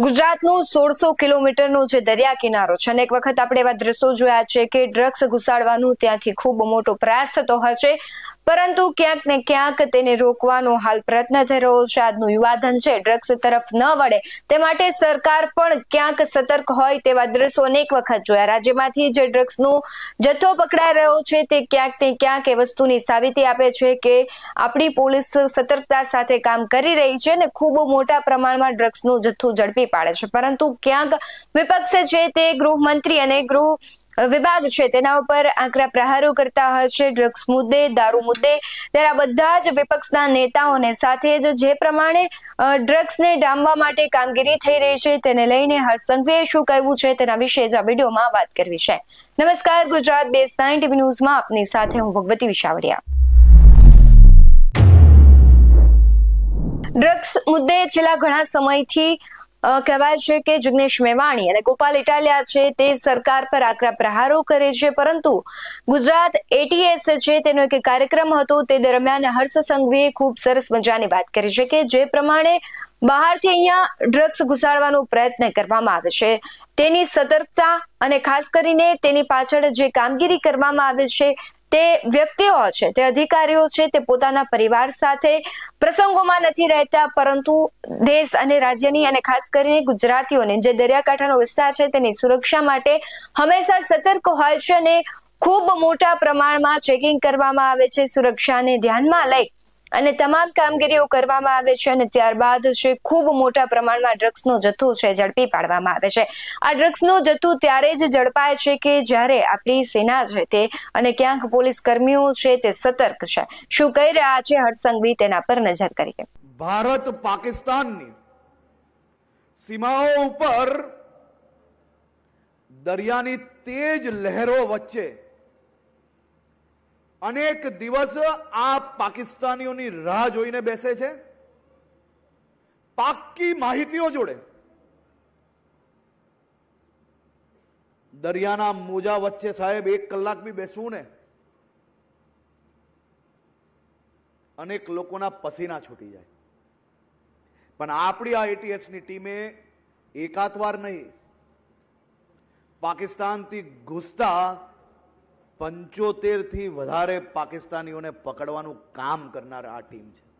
ગુજરાતનું સોળસો કિલોમીટરનો જે દરિયા કિનારો છે અને એક વખત આપણે એવા દ્રશ્યો જોયા છે કે ડ્રગ્સ ઘુસાડવાનું ત્યાંથી ખૂબ મોટો પ્રયાસ થતો છે. પરંતુ ક્યાંક ને ક્યાંક તેને રોકવાનો હાલ પ્રયત્ન થઈ રહ્યો છે. આજનું યુવાધન છે, ડ્રગ્સ તરફ ન વળે તે માટે સરકાર પણ ક્યાંક સતર્ક હોય તેવા દ્રશ્યો અનેક વખત જોયા. રાજ્યમાંથી જે ડ્રગ્સનો જથ્થો પકડાઈ રહ્યો છે તે ક્યાંક ને ક્યાંક એ વસ્તુની સાબિતી આપે છે કે આપણી પોલીસ સતર્કતા સાથે કામ કરી રહી છે અને ખૂબ મોટા પ્રમાણમાં ડ્રગ્સનો જથ્થો ઝડપી પાડે છે. પરંતુ ક્યાંક વિપક્ષ છે તે ગૃહમંત્રી અને ગૃહ વિભાગ છે, તેના ઉપર આકરા પ્રહારો કરતા હોય છે, ડ્રગ્સ મુદ્દે, દારૂ મુદ્દે, ત્યારે આ બધા જ વિપક્ષના નેતાઓને સાથે જ જે પ્રમાણે ડ્રગ્સને ડામવા માટે કામગીરી થઈ રહી છે, તેને લઈને હર્ષસંઘવીએ શું કહેવું છે, તેના વિશે જ આ વિડીયોમાં વાત કરવી છે. નમસ્કાર, ગુજરાત બેસ નાઇન ટીવી ન્યૂઝમાં આપની સાથે હું ભગવતી વિશાવડિયા ડ્રગ્સ મુદ્દે છેલ્લા ઘણા સમયથી કહેવાય છે કે જિગ્નેશ મેવાણી અને ગોપાલ ઇટાલિયા છે તે સરકાર પર આકરા પ્રહારો કરે છે, પરંતુ ગુજરાત એટીએસ છે તેનો એક કાર્યક્રમ હતો તે દરમિયાન હર્ષ સંઘવીએ ખૂબ સરસ મજાની વાત કરી છે કે જે પ્રમાણે બહારથી અહીંયા ડ્રગ્સ ઘુસાડવાનો પ્રયત્ન કરવામાં આવે છે. તેની સતર્કતા અને ખાસ કરીને તેની પાછળ જે કામગીરી કરવામાં આવે છે તે વ્યક્તિઓ છે, તે અધિકારીઓ છે, તે પોતાના પરિવાર સાથે પ્રસંગોમાં નથી રહેતા, પરંતુ દેશ અને રાજ્યની અને ખાસ કરીને ગુજરાતીઓને જે દરિયાકાંઠાનો વિસ્તાર છે તેની સુરક્ષા માટે હંમેશા સતર્ક હોય છે અને ખૂબ મોટા પ્રમાણમાં ચેકિંગ કરવામાં આવે છે સુરક્ષાને ધ્યાનમાં લઈ અને તમામ કામગીરીઓ કરવામાં આવે છે અને ત્યારબાદ છે, ખૂબ મોટા પ્રમાણમાં ડ્રગ્સનો જથ્થો છે, ઝડપી પાડવામાં આવે છે. આ ડ્રગ્સનો જથ્થો ત્યારે જ ઝડપાય છે કે જ્યારે આપણી સેના છે તે અને ક્યાંક પોલીસ કર્મીઓ છે તે સતર્ક છે. શું કહી રહ્યા છે હરસંઘવી તેના પર નજર કરીએ. ભારત પાકિસ્તાનની સીમાઓ ઉપર દરિયાની તેજ લહેરો વચ્ચે અનેક દિવસ આ પાકિસ્તાનીઓની રાહ જોઈને બેસે છે. પાકી માહિતીઓ જોડે. દરિયાના મોજા વચ્ચે સાહેબ એક કલાક બી બેસવું ને, અનેક લોકોના પસીના છૂટી જાય. પણ આપણી આ એટીએસની ટીમે એકાત વાર નહીં, પાકિસ્તાનથી ઘૂસતા પંચોતેરથી વધારે પાકિસ્તાનીઓને પકડવાનું કામ કરનાર આ ટીમ છે.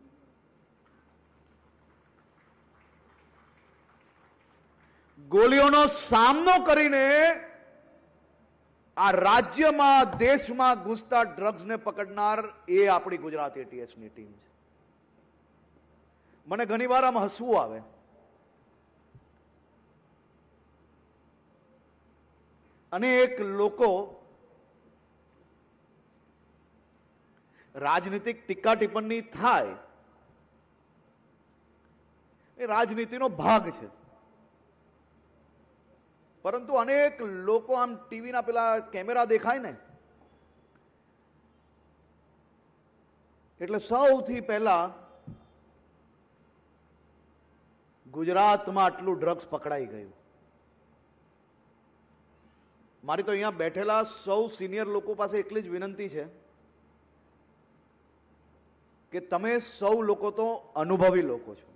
ગોળીઓનો સામનો કરીને આ રાજ્યમાં, દેશમાં ઘૂસતા ડ્રગ્સને પકડનાર એ આપણી ગુજરાત એટીએસની ટીમ છે. મને ઘણી વાર આમ હસવું આવે. અનેક લોકો રાજનીતિક ટીકા ટિપ્પણી થાય, એ રાજનીતિનો ભાગ છે. પરંતુ અનેક લોકો આમ ટીવીના પેલા કેમેરા દેખાય ને, એટલે સૌથી પહેલા ગુજરાતમાં આટલું ડ્રગ્સ પકડાઈ ગયું. મારી તો અહીંયા બેઠેલા સૌ સિનિયર લોકો પાસે એટલી જ વિનંતી છે. કે તમે સૌ લોકો તો અનુભવી લોકો છો.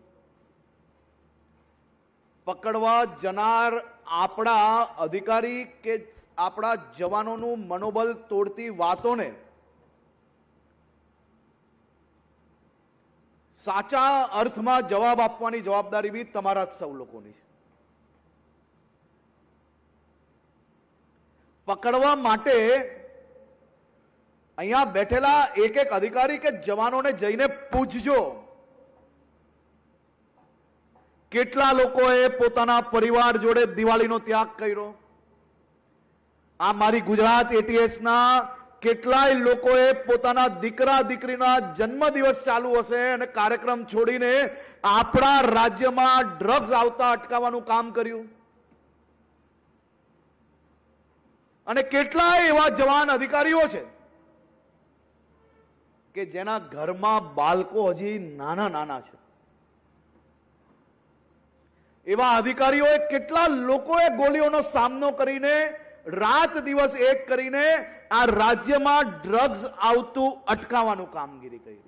પકડવા જનાર આપણા અધિકારી કે આપણા જવાનોનું મનોબલ તોડતી વાતોને સાચા અર્થમાં જવાબ આપવાની જવાબદારી બી તમારા જ સૌ લોકોની છે. પકડવા માટે અહીંયા બેઠેલા એક એક અધિકારી કે જવાનોને જઈને પૂછજો. કેટલા લોકોએ પોતાના પરિવાર જોડે દિવાળીનો ત્યાગ કર્યો? આ મારી ગુજરાત એટીએસ ના કેટલાય લોકોએ પોતાના દીકરા, દીકરીના જન્મદિવસ ચાલુ હશે અને કાર્યક્રમ છોડીને આપણા રાજ્યમાં ડ્રગ્સ આવતા અટકાવવાનું કામ કર્યું. અને કેટલાય એવા જવાન અધિકારીઓ છે કે જેના ઘરમાં બાળકો હજી નાના નાના છે. એવા અધિકારીઓએ કેટલા લોકોએ ગોળીઓનો સામનો કરીને રાત દિવસ એક કરીને આ રાજ્યમાં ડ્રગ્સ આવતું અટકાવવાનું કામગીરી કરી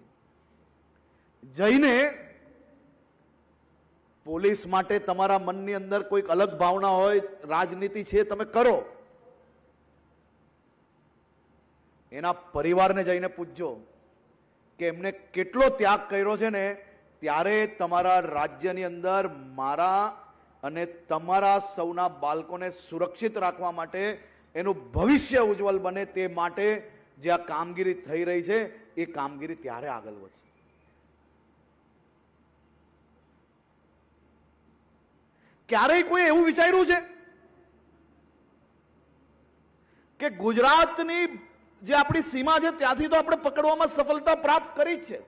જઈને પોલીસ માટે તમારા મનની અંદર કોઈક અલગ ભાવના હોય, રાજનીતિ છે, તમે કરો. એના પરિવારને જઈને પૂછજો. કે એમને કેટલો ત્યાગ કર્યો છે ને, ત્યારે તમારા રાજ્યની અંદર મારા અને તમારા સૌના બાળકોને સુરક્ષિત રાખવા માટે એનું ભવિષ્ય ઉજ્જવલ બને તે માટે જે આ કામગીરી થઈ રહી છે, એ કામગીરી ત્યારે આગળ વધશે. ક્યારેય કોઈ એવું વિચાર્યું છે કે ગુજરાતની જે આપણી સીમા છે, ત્યાંથી તો આપણે પકડવામાં સફળતા પ્રાપ્ત કરી જ છે.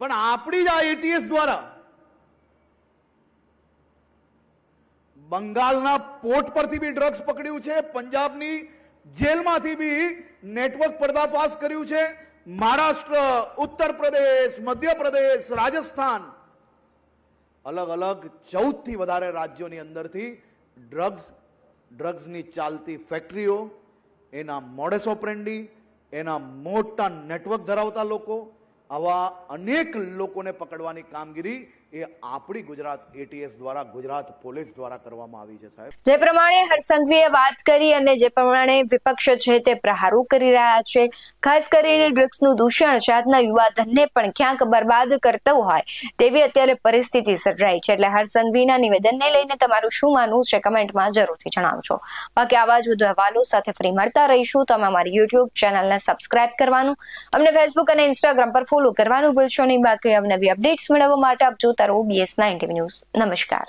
પણ આપણી જ આ એટીએસ દ્વારા બંગાળના પોર્ટ પરથી બી ડ્રગ્સ પકડ્યું છે, પંજાબની જેલમાંથી બી નેટવર્ક પર્દાફાશ કર્યું છે, મહારાષ્ટ્ર, ઉત્તર પ્રદેશ, મધ્યપ્રદેશ, રાજસ્થાન, અલગ અલગ ચૌદથી વધારે રાજ્યોની અંદરથી ડ્રગ્સ ડ્રગ્સની ચાલતી ફેક્ટરીઓ એના મોડેસ ઓપરેન્ડી એના મોટા નેટવર્ક ધરાવતા લોકો આવા અનેક લોકોને પકડવાની કામગીરી ખાસ કરીને દૂષણ યુવાધનને પણ ક્યાંક બરબાદ કરતો હોય તેવી અત્યારે પરિસ્થિતિ સર્જાઈ છે. એટલે હરસંઘવીના નિવેદનને લઈને તમારું શું માનવું છે? કમેન્ટમાં જરૂરથી જણાવજો. બાકી આવા જ વધુ અહેવાલો સાથે ફરી મળતા રહીશું. તમે અમારી યુટ્યુબ ચેનલને સબસ્ક્રાઇબ કરવાનું, અમને ફેસબુક અને ઇન્સ્ટાગ્રામ પર ફોલો કરવાનું ભૂલશો નહીં. બાકી અવનવી અપડેટ્સ મેળવવા માટે આપ જોતા રહો બીએસ નાઇન્ટી ન્યૂઝ નમસ્કાર